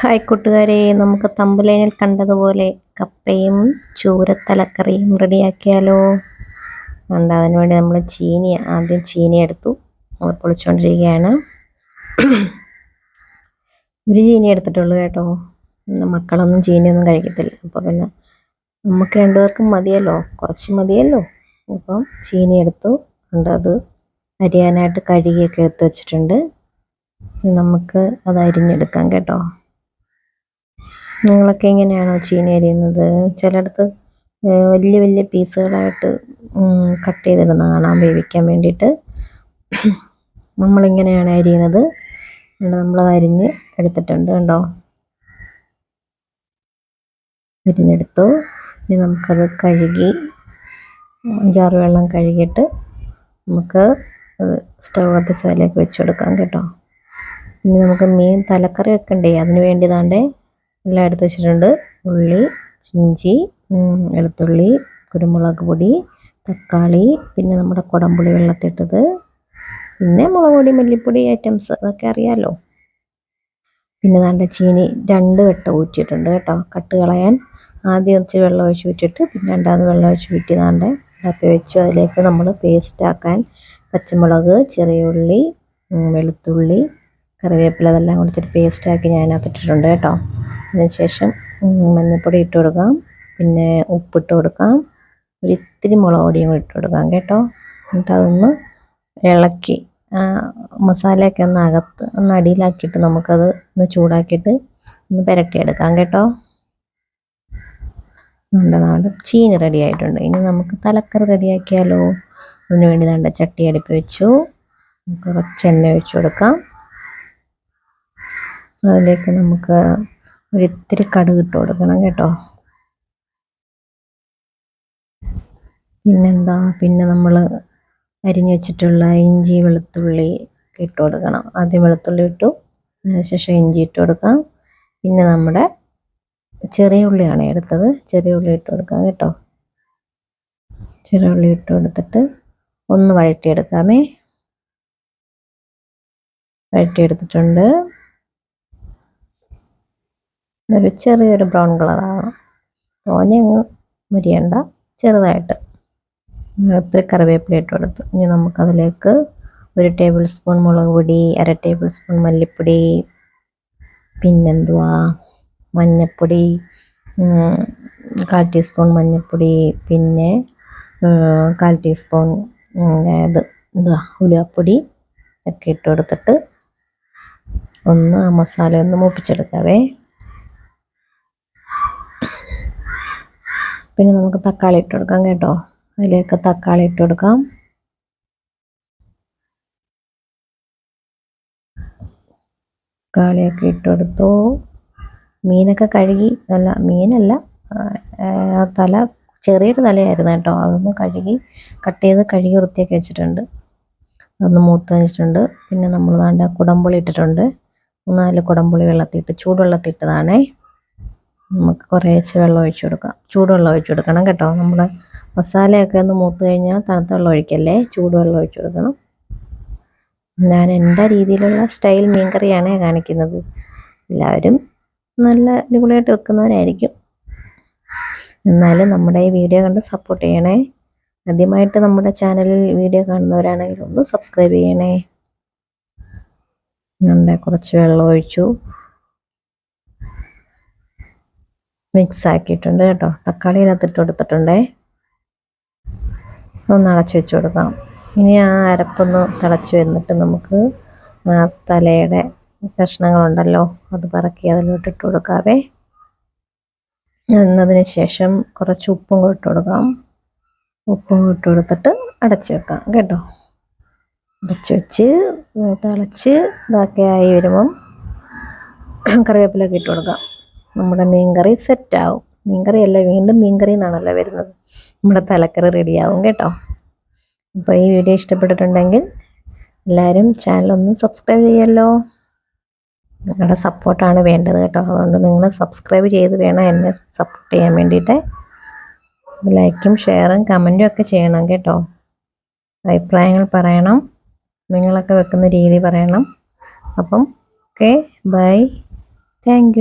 Hi കൂട്ടുകാരെ നമുക്ക് തമ്പുലേനിൽ കണ്ടതുപോലെ കപ്പയും ചൂരത്തലക്കറിയും റെഡിയാക്കിയാലോ? ഉണ്ട് അതിന് വേണ്ടി നമ്മൾ ചീനി ആദ്യം ചീനി എടുത്തു. അത് പൊളിച്ചുകൊണ്ടിരിക്കുകയാണ് ഒരു ചീനി എടുത്തിട്ടുള്ളൂ കേട്ടോ. മക്കളൊന്നും ചീനിയൊന്നും കഴിക്കത്തില്ല. അപ്പോൾ പിന്നെ നമുക്ക് രണ്ടുപേർക്കും മതിയല്ലോ. കുറച്ച് മതിയല്ലോ. അപ്പം ചീനി എടുത്തു. ഉണ്ട് അത് അരിയാനായിട്ട് കഴുകിയൊക്കെ എടുത്ത് വെച്ചിട്ടുണ്ട്. നമുക്ക് അത് അരിഞ്ഞെടുക്കാം കേട്ടോ. നിങ്ങളൊക്കെ എങ്ങനെയാണോ ചീനി അരിയുന്നത് ചിലയിടത്ത് വലിയ വലിയ പീസുകളായിട്ട് കട്ട് ചെയ്തിടുന്ന കാണാൻ വേവിക്കാൻ വേണ്ടിയിട്ട് നമ്മളിങ്ങനെയാണ് അരിയുന്നത് നമ്മളത് അരിഞ്ഞ് എടുത്തിട്ടുണ്ട് കണ്ടോ? അരിഞ്ഞെടുത്തു. ഇനി നമുക്കത് കഴുകി അഞ്ചാറ് വെള്ളം കഴുകിയിട്ട് നമുക്ക് സ്റ്റവ് കത്തിച്ച് അതിലേക്ക് വെച്ച് കേട്ടോ. ഇനി നമുക്ക് മീൻ തലക്കറി വെക്കണ്ടേ അതിന് വേണ്ടി താണ്ടേ എല്ലാം എടുത്ത് വെച്ചിട്ടുണ്ട്. ഉള്ളി ഇഞ്ചി വെളുത്തുള്ളി കുരുമുളക് പൊടി തക്കാളി പിന്നെ നമ്മുടെ കുടംപുളി വെള്ളത്തിട്ടത് പിന്നെ മുളക് പൊടി മല്ലിപ്പൊടി ഐറ്റംസ് അതൊക്കെ അറിയാമല്ലോ പിന്നെ നല്ല ചീനി രണ്ട് വെട്ട ഊറ്റിയിട്ടുണ്ട് കേട്ടോ. കട്ട് കളയാൻ ആദ്യം ഒഴിച്ച് വെള്ളം ഒഴിച്ച് വിറ്റിട്ട് പിന്നെ രണ്ടാമത് വെള്ളം ഒഴിച്ച് വിറ്റി ദാണ്ട് ഇതാക്കി വെച്ചു. അതിലേക്ക് നമ്മൾ പേസ്റ്റാക്കാൻ പച്ചമുളക് ചെറിയ ഉള്ളി വെളുത്തുള്ളി കറിവേപ്പില അതെല്ലാം കൊടുത്തിട്ട് പേസ്റ്റാക്കി ഞാൻ അതിട്ടിട്ടുണ്ട് കേട്ടോ. അതിനുശേഷം മഞ്ഞൾപ്പൊടി ഇട്ട് കൊടുക്കാം. പിന്നെ ഉപ്പിട്ട് കൊടുക്കാം. ഒരു ഇത്തിരി മുളക് പൊടിയും കൂടി ഇട്ട് കൊടുക്കാം കേട്ടോ. എന്നിട്ട് അതൊന്ന് ഇളക്കി മസാലയൊക്കെ ഒന്ന് അകത്ത് ഒന്ന് അടിയിലാക്കിയിട്ട് നമുക്കത് ഒന്ന് ചൂടാക്കിയിട്ട് ഒന്ന് പുരട്ടിയെടുക്കാം കേട്ടോ. നമ്മുടെ നാട് ചീനി റെഡി ആയിട്ടുണ്ട്. ഇനി നമുക്ക് തലക്കറി റെഡിയാക്കിയാലോ അതിന് വേണ്ടി വേണ്ട ചട്ടി അടുപ്പ് വെച്ചു. കുറച്ച് എണ്ണ ഒഴിച്ചു കൊടുക്കാം. അതിലേക്ക് നമുക്ക് ഒരിത്തിരി കടുക് ഇട്ട് കൊടുക്കണം കേട്ടോ. പിന്നെന്താ? പിന്നെ നമ്മൾ അരിഞ്ഞു വെച്ചിട്ടുള്ള ഇഞ്ചി വെളുത്തുള്ളി ഇട്ട് കൊടുക്കണം. ആദ്യം വെളുത്തുള്ളി ഇട്ടു അതിനുശേഷം ഇഞ്ചി ഇട്ട് കൊടുക്കാം. പിന്നെ നമ്മുടെ ചെറിയ ഉള്ളിയാണ് എടുത്തത്. ചെറിയ ഉള്ളി ഇട്ട് കൊടുക്കാം കേട്ടോ. ചെറിയ ഉള്ളി ഇട്ട് കൊടുത്തിട്ട് ഒന്ന് വഴറ്റിയെടുക്കാമേ. വഴറ്റിയെടുത്തിട്ടുണ്ട്. ഒരു ചെറിയൊരു ബ്രൗൺ കളറാണ്. തോനെ അങ്ങ് മുരിയണ്ട. ചെറുതായിട്ട്. ഒത്തിരി കറിവേപ്പില ഇട്ട് കൊടുത്തു. ഇനി നമുക്കതിലേക്ക് ഒരു ടേബിൾ സ്പൂൺ മുളക് പൊടി അര ടേബിൾ സ്പൂൺ മല്ലിപ്പൊടി പിന്നെന്തുവാ? മഞ്ഞൾപ്പൊടി കാൽ ടീസ്പൂൺ മഞ്ഞൾപ്പൊടി പിന്നെ കാൽ ടീസ്പൂൺ ഇത് എന്തുവാ ഉലുവപ്പൊടി ഒക്കെ ഇട്ട് കൊടുത്തിട്ട് ഒന്ന് ആ മസാല ഒന്ന് മൂപ്പിച്ചെടുക്കാവേ. പിന്നെ നമുക്ക് തക്കാളി ഇട്ട് കൊടുക്കാം കേട്ടോ. അതിലേക്ക് തക്കാളി ഇട്ട് കൊടുക്കാം. തക്കാളിയൊക്കെ ഇട്ട് കൊടുത്തു. മീനൊക്കെ കഴുകി. അല്ല മീനല്ല. തല ചെറിയൊരു തലയായിരുന്നു കേട്ടോ. അതൊന്ന് കഴുകി കട്ട് ചെയ്ത് കഴുകി വൃത്തിയാക്കി വെച്ചിട്ടുണ്ട്. അതൊന്ന് മൂത്ത് വെച്ചിട്ടുണ്ട്. പിന്നെ നമ്മൾ ദാണ്ട കുടംപുളി ഇട്ടിട്ടുണ്ട്. മൂന്നാൽ കുടംപുളി വെള്ളത്തിയിട്ട് ചൂടുവെള്ളത്തിട്ടതാണേ നമുക്ക് കുറേശ്ശെ വെള്ളം ഒഴിച്ചു കൊടുക്കാം. ചൂടുവെള്ളം ഒഴിച്ചു കൊടുക്കണം കേട്ടോ. നമ്മുടെ മസാലയൊക്കെ ഒന്ന് മൂത്ത് കഴിഞ്ഞാൽ തണുത്ത വെള്ളം ഒഴിക്കല്ലേ? ചൂടുവെള്ളം ഒഴിച്ചു കൊടുക്കണം. ഞാൻ എന്റെ രീതിയിലുള്ള സ്റ്റൈൽ മീൻ കറിയാണ് കാണിക്കുന്നത്. എല്ലാവരും നല്ല അടിപൊളിയായിട്ട് വെക്കുന്നവരായിരിക്കും. എന്നാലും നമ്മുടെ ഈ വീഡിയോ കണ്ട് സപ്പോർട്ട് ചെയ്യണേ. ആദ്യമായിട്ട് നമ്മുടെ ചാനലിൽ വീഡിയോ കാണുന്നവരാണെങ്കിൽ ഒന്ന് സബ്സ്ക്രൈബ് ചെയ്യണേ. ഞാൻ കുറച്ച് വെള്ളം ഒഴിച്ചു. മിക്സ് ആക്കിയിട്ടുണ്ട് കേട്ടോ. തക്കാളി ഇതിനകത്ത് ഇട്ട് കൊടുത്തിട്ടുണ്ടേ. ഒന്ന് അടച്ചു വെച്ച് കൊടുക്കാം. ഇനി ആ അരപ്പൊന്ന് തിളച്ച് വന്നിട്ട് നമുക്ക് ആ തലയുടെ കഷ്ണങ്ങളുണ്ടല്ലോ അത് പറക്കി അതിലോട്ട് ഇട്ട് കൊടുക്കാവേ. എന്നതിന് ശേഷം കുറച്ച് ഉപ്പും കൂടി ഇട്ട് കൊടുക്കാം. ഉപ്പും ഇട്ട് കൊടുത്തിട്ട് അടച്ച് വെക്കാം കേട്ടോ. അടച്ച് വെച്ച് തിളച്ച് ഇതൊക്കെ ആയി വരുമ്പം കറിവേപ്പിലൊക്കെ ഇട്ട് കൊടുക്കാം. നമ്മുടെ മീൻകറി സെറ്റാവും. മീൻകറി അല്ല വീണ്ടും മീൻകറി എന്നാണല്ലോ വരുന്നത്. നമ്മുടെ തലക്കറി റെഡിയാവും കേട്ടോ. അപ്പോൾ ഈ വീഡിയോ ഇഷ്ടപ്പെട്ടിട്ടുണ്ടെങ്കിൽ എല്ലാവരും ചാനലൊന്ന് സബ്സ്ക്രൈബ് ചെയ്യല്ലോ. നിങ്ങളുടെ സപ്പോർട്ടാണ് വേണ്ടത് കേട്ടോ. അതുകൊണ്ട് നിങ്ങൾ സബ്സ്ക്രൈബ് ചെയ്ത് വേണം എന്നെ സപ്പോർട്ട് ചെയ്യാൻ വേണ്ടിയിട്ട്. ലൈക്കും ഷെയറും കമന്റും ഒക്കെ ചെയ്യണം കേട്ടോ. അഭിപ്രായങ്ങൾ പറയണം. നിങ്ങളൊക്കെ വെക്കുന്ന രീതി പറയണം. അപ്പം ഓക്കെ ബൈ താങ്ക്